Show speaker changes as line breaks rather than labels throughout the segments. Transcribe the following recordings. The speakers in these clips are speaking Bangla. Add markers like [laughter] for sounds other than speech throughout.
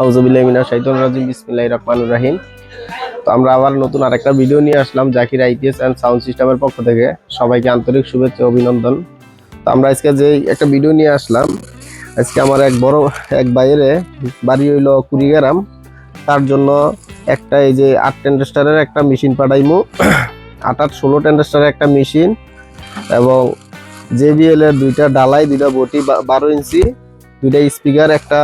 আউজুবিল্লাহিমিনা শাইতান রাজিম রহিম। তো আমরা আবার নতুন আরেকটা ভিডিও নিয়ে আসলাম জাকির অ্যান্ড সাউন্ড সিস্টেমের পক্ষ থেকে। সবাইকে আন্তরিক শুভেচ্ছা অভিনন্দন। তো আমরা আজকে একটা ভিডিও নিয়ে আসলাম, আজকে আমার এক বড়, এক বাইরে বাড়ি কুড়িগ্রাম। তার জন্য একটা এই যে আট টেন্ডাস্টারের একটা মেশিন পাঠাইমু। আট ষোলো টেন্ডাস্টারের একটা মেশিন এবং জেবিএল এর দুইটা ডালাই দুইটা বটি বারো ইঞ্চি, দুইটা স্পিকার, একটা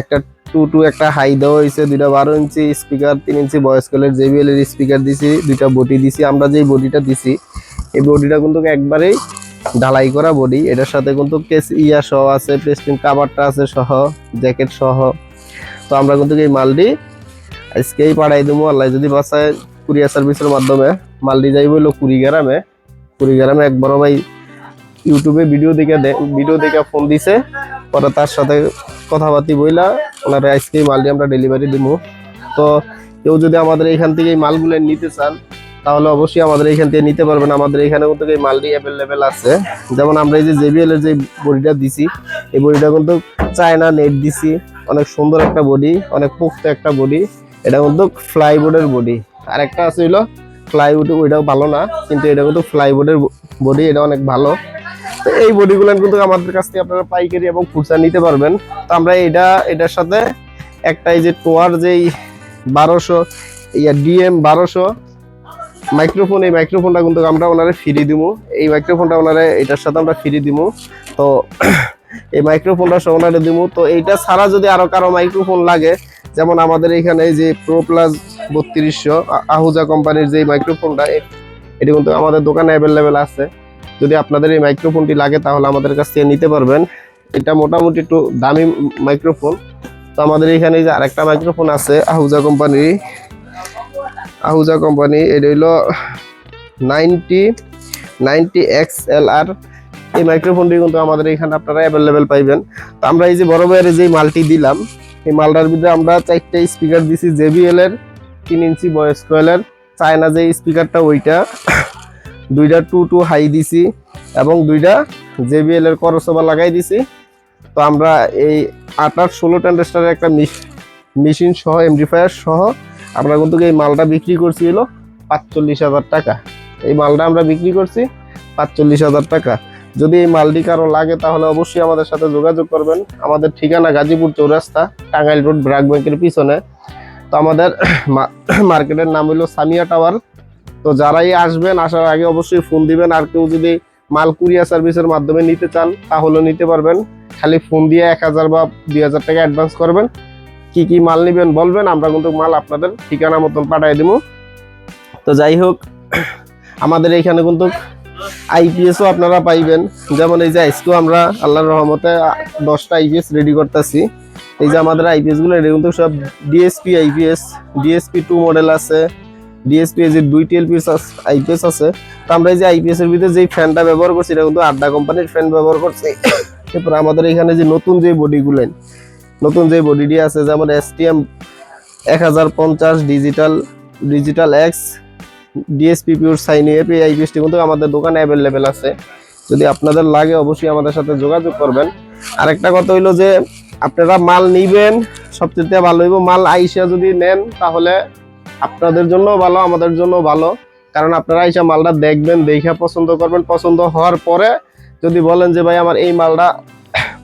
একটা টু টু একটা হাই দেওয়া হয়েছে, দুইটা বারো ইঞ্চি স্পিকার তিন ইঞ্চি ভয়েস কলের জেবিএল এর স্পিকার দিছি, দুইটা বডি দিছি, আমরা যে বডিটা দিছি, এই বডিটা কিন্তু একবারেই ঢালাই করা বডি। এটার সাথে কিন্তু কেস ইয়া সহ আছে পেস্টিং কাভারটা আছে সহ জ্যাকেট সহ। তো আমরা কিন্তু এই মালটি আজকেই পাঠাই দেবো আল্লাহ যদি বাসায় কুরিয়ার সার্ভিসের মাধ্যমে, মালটি যাইব হইল কুড়িগ্রামে। কুড়িগ্রামে এক বড় ভাই ইউটিউবে ভিডিও দেখে ভিডিও দেখে ফোন দিছে। পরে তার সাথে কথা কথাবার্তি বইলা ওনার আজকে মালটি আমরা ডেলিভারি দিব তো কেউ যদি আমাদের এখান থেকে এই মালগুলো নিতে চান, তাহলে অবশ্যই আমাদের এখান থেকে নিতে পারবেন। আমাদের এখানে কিন্তু এই মালটি অ্যাভেলেবেল আছে। যেমন আমরা এই যে জেবিএল এর যে বডিটা দিছি, এই বডিটা কিন্তু চায়না নেট দিছি। অনেক সুন্দর একটা বডি, অনেক পুক্ত একটা বডি। এটা কিন্তু ফ্লাইবোর্ডের বডি। আর একটা আছে হইল ফ্লাইউড ওইটাও ভালো না, কিন্তু এটা কিন্তু ফ্লাইবোর্ডের বডি, এটা অনেক ভালো। তো এই বডিগুলো কিন্তু আমাদের কাছ থেকে আপনারা পাইকারি এবং খুচরা নিতে পারবেন। তো আমরা এটা, এটার সাথে একটা যে টোয়ার যেই বারোশো ইয়া ডিএম বারোশো, মাইক্রোফোন, এই মাইক্রোফোনটা কিন্তু আমরা ওনারে ফ্রি দিব এই মাইক্রোফোনটা ওনারে, এটার সাথে আমরা ফ্রি দিব তো [clears throat] এই মাইক্রোফোনটা সহ ওনারে দিব তো এইটা ছাড়া যদি আরও কারও মাইক্রোফোন লাগে, যেমন আমাদের এখানে যে প্রো প্লাস বত্রিশশো আহুজা কোম্পানির যে মাইক্রোফোনটা এটি কিন্তু আমাদের দোকানে অ্যাভেলেবেল আছে। যদি আপনাদের এই মাইক্রোফোনটি লাগে, তাহলে আমাদের কাছ থেকে নিতে পারবেন। এটা মোটামুটি একটু দামি মাইক্রোফোন তো আমাদের এখানে যে আরেকটা মাইক্রোফোন আছে, আহুজা কোম্পানির আহুজা কোম্পানি, এটা হইল নাইনটি নাইনটি এক্স এল আর এই মাইক্রোফোনটি কিন্তু আমাদের এখানে আপনারা অ্যাভেলেবেল পাইবেন। তো আমরা এই যে বড় ভাইয়ের যে মালটি দিলাম, এই মালটার ভিতরে আমরা চারটে স্পিকার দিছি জেবিএল এর তিন ইঞ্চি ভয়েস কয়েলের চায়না যে স্পিকারটা ওইটা। দুইটা টু টু হাই দিছি এবং দুইটা জেবিএল এর করসবা লাগাই দিছি। তো আমরা এই আট আট ষোলো টেন্ডাস্টারের একটা মেশিন সহ এমডিফায়ার সহ আমরা কিন্তু এই মালটা বিক্রি করছি হলো পাঁচচল্লিশ হাজার টাকা। এই মালটা আমরা বিক্রি করছি পাঁচচল্লিশ হাজার টাকা। যদি এই মালটি কারও লাগে তাহলে অবশ্যই আমাদের সাথে যোগাযোগ করবেন। আমাদের ঠিকানা গাজীপুর চৌরাস্তা, টাঙ্গাইল রোড ব্রাক ব্যাংকের পিছনে। তো আমাদের মার্কেটের [coughs] নাম হলো সামিয়া টাওয়ার তো যারাই আসবেন, আসার আগে অবশ্যই ফোন দিবেন। আর কেউ যদি মাল কুরিয়ার সার্ভিসের মাধ্যমে নিতে চান, তাহলে নিতে পারবেন। খালি ফোন দিয়ে এক হাজার বা দুই হাজার টাকা অ্যাডভান্স করবেন। কি কি মাল নেবেন বলবেন, আমরা কিন্তু মাল আপনাদের ঠিকানা মতন পাঠিয়ে দেবো। তো যাই হোক, আমাদের এইখানে কিন্তু আইপিএসও আপনারা পাইবেন। যেমন এই যে আজকেও আমরা আল্লাহর রহমতে দশটা আইপিএস রেডি করতেছি। এই যে আমাদের আইপিএসগুলো এটা কিন্তু সব DSP IPS DSP two model আছে। ডিএসপি যে দুই টেল পিস আইপিএস আছে, তো আমরা এই যে আইপিএস এর ভিতরে যে ফ্যানটা ব্যবহার করছি, এটা কিন্তু আড্ডা কোম্পানির ফ্যান ব্যবহার করছি। এরপর আমাদের এখানে যে নতুন যে বডিগুলো নতুন যে বডিটি আছে, যেমন এসটিএম এক হাজার পঞ্চাশ digital digital X DSP pure sine app এই আইপিএসটি কিন্তু আমাদের দোকানে অ্যাভেলেবেল আছে। যদি আপনাদের লাগে, অবশ্যই আমাদের সাথে যোগাযোগ করবেন। আরেকটা কথা হইল যে, আপনারা মাল নিবেন, সবচেয়ে ভালো হইব মাল আইসা যদি নেন, তাহলে আপনাদের জন্য ভালো, আমাদের জন্য ভালো। কারণ আপনারা আইসা মালটা দেখবেন, দেখে পছন্দ করবেন। পছন্দ হওয়ার পরে যদি বলেন যে, ভাই, আমার এই মালটা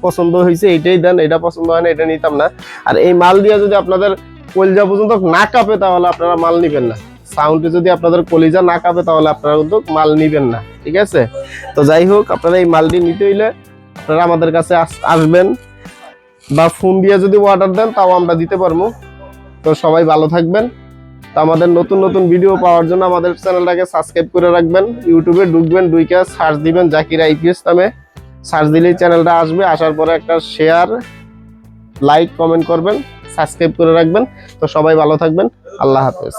পছন্দ হয়েছে, এটাই দেন, এটা পছন্দ হয় না, এটা নিতাম না। আর এই মাল দিয়ে যদি আপনাদের কলিজা পর্যন্ত না কাঁপে, তাহলে আপনারা মাল নিবেন না। সাউন্ডে যদি আপনাদের কলিজা না কাঁপে, তাহলে আপনারা কিন্তু মাল নিবেন না, ঠিক আছে? তো যাই হোক, আপনারা এই মালটি নিতে হইলে আপনারা আমাদের কাছে আস- আসবেন বা ফোন দিয়ে যদি অর্ডার দেন, তাও আমরা দিতে পারব। তো সবাই ভালো থাকবেন। তো আমাদের নতুন নতুন ভিডিও পাওয়ার জন্য আমাদের চ্যানেলটাকে সাবস্ক্রাইব করে রাখবেন। ইউটিউবে ঢুকবেন দুইটা সার্চ দিবেন জাকির আইপিএস নামে। সার্চ দিলেই চ্যানেলটা আসবে, আসার পরে একটা শেয়ার লাইক কমেন্ট করবেন সাবস্ক্রাইব করে রাখবেন। তো সবাই ভালো থাকবেন। আল্লাহ হাফেজ।